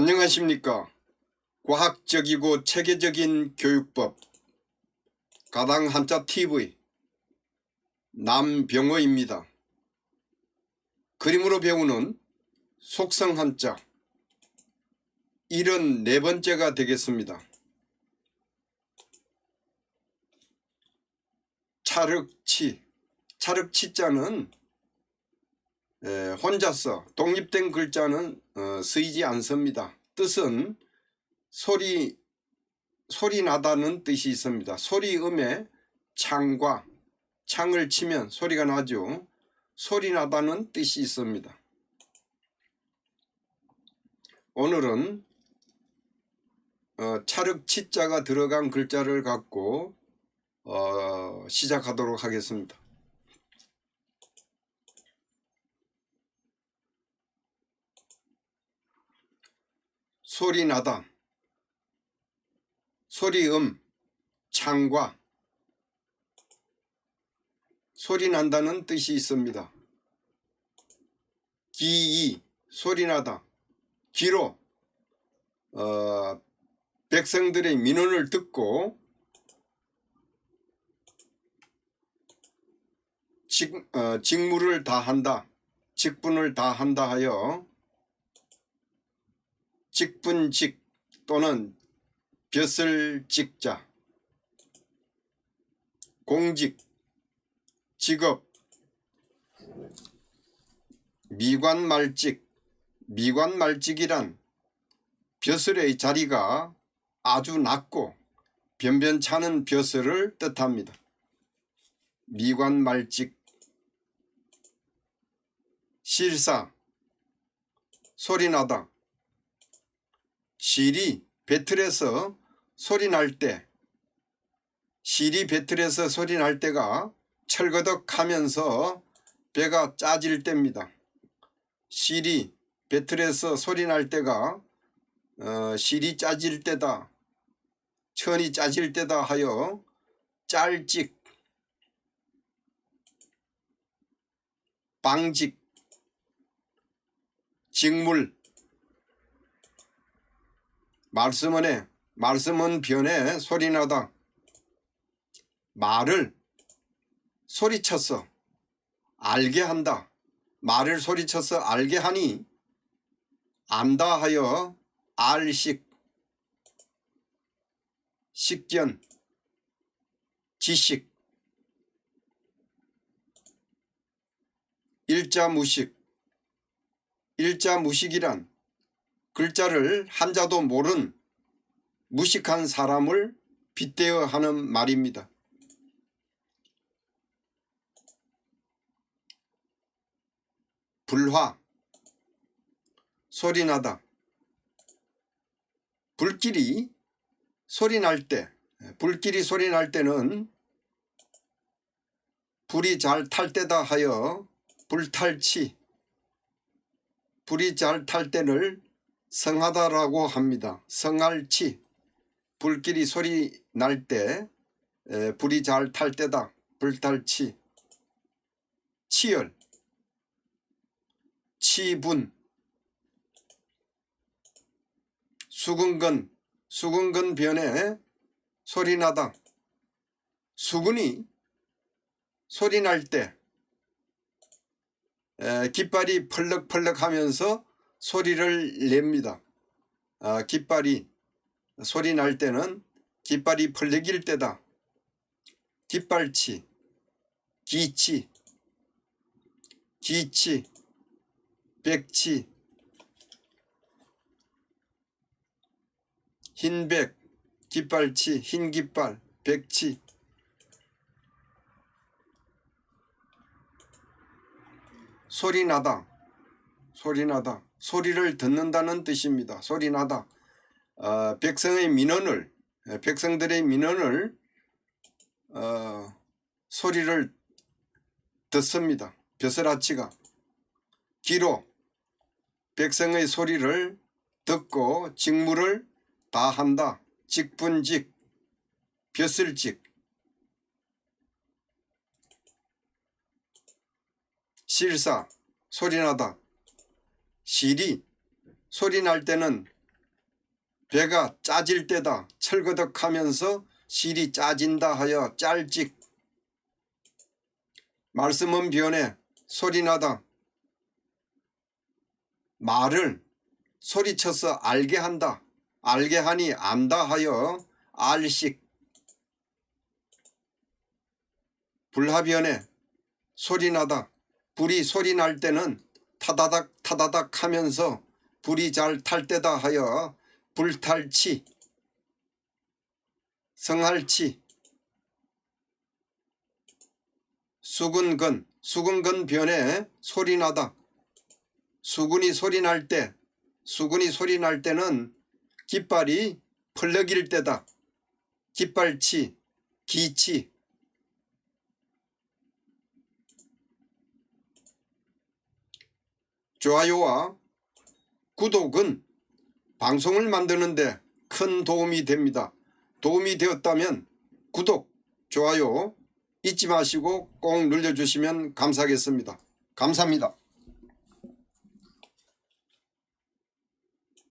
안녕하십니까. 과학적이고 체계적인 교육법 가당 한자 TV 남병호입니다. 그림으로 배우는 속성 한자 74번째가 되겠습니다. 차륵치 차륵치자는 에, 혼자서 독립된 글자는 어, 쓰이지 않습니다. 뜻은 소리 소리 나다는 뜻이 있습니다. 소리음에 창과 창을 치면 소리가 나죠. 소리 나다는 뜻이 있습니다. 오늘은 어, 차륵 치자가 들어간 글자를 갖고 어, 시작하도록 하겠습니다. 소리 나다 소리음 창과 소리 난다는 뜻이 있습니다. 기이 소리 나다 기로 어, 백성들의 민원을 듣고 직, 어, 직무를 다한다 직분을 다한다 하여 직분직 또는 벼슬 직자 공직 직업 미관 말직 미관 말직이란 벼슬의 자리가 아주 낮고 변변찮은 벼슬을 뜻합니다. 미관 말직 실사 소리나다 실이 배틀에서 소리 날 때, 실이 배틀에서 소리 날 때가 철거덕 하면서 배가 짜질 때입니다. 실이 배틀에서 소리 날 때가 어, 실이 짜질 때다, 천이 짜질 때다 하여 짤직, 방직, 직물, 말씀은 해, 말씀은 변해. 소리나다. 말을 소리쳐서 알게 한다. 말을 소리쳐서 알게 하니 안다 하여 알식, 식견, 지식, 일자무식, 일자무식이란 글자를 한자도 모른 무식한 사람을 빗대어 하는 말입니다. 불화 소리나다 불길이 소리 날 때, 불길이 소리 날 때는 불이 잘 탈 때다 하여 불탈치, 불이 잘 탈 때를 성하다라고 합니다. 성할치, 불길이 소리 날 때, 불이 잘 탈 때다. 불탈치, 치열, 치분, 수근근, 수근근 변에 소리 나다. 수근이 소리 날 때, 깃발이 펄럭펄럭 하면서 소리를 냅니다. 아, 깃발이 소리 날 때는 깃발이 펄럭일 때다. 깃발치, 기치, 기치, 백치, 흰백, 깃발치, 흰 깃발, 백치. 소리 나다, 소리 나다. 소리를 듣는다는 뜻입니다. 소리 나다. 어, 백성의 민원을 백성들의 민원을 어, 소리를 듣습니다. 벼슬아치가 기로 백성의 소리를 듣고 직무를 다한다. 직분직 벼슬직 실사 소리나다 실이 소리 날 때는 배가 짜질 때다 철거덕하면서 실이 짜진다 하여 짤찍 말씀은 변해 소리나다. 말을 소리쳐서 알게 한다 알게 하니 안다 하여 알식. 불합연해 소리나다. 불이 소리 날 때는 타다닥 타다닥 하면서 불이 잘 탈 때다 하여 불탈치 성할치. 수근건 수근건 변에 소리나다. 수근이 소리 날 때 수근이 소리 날 때는 깃발이 펄럭일 때다. 깃발치 기치 좋아요와 구독은 방송을 만드는데 큰 도움이 됩니다. 도움이 되었다면 구독, 좋아요 잊지 마시고 꼭 눌러주시면 감사하겠습니다. 감사합니다.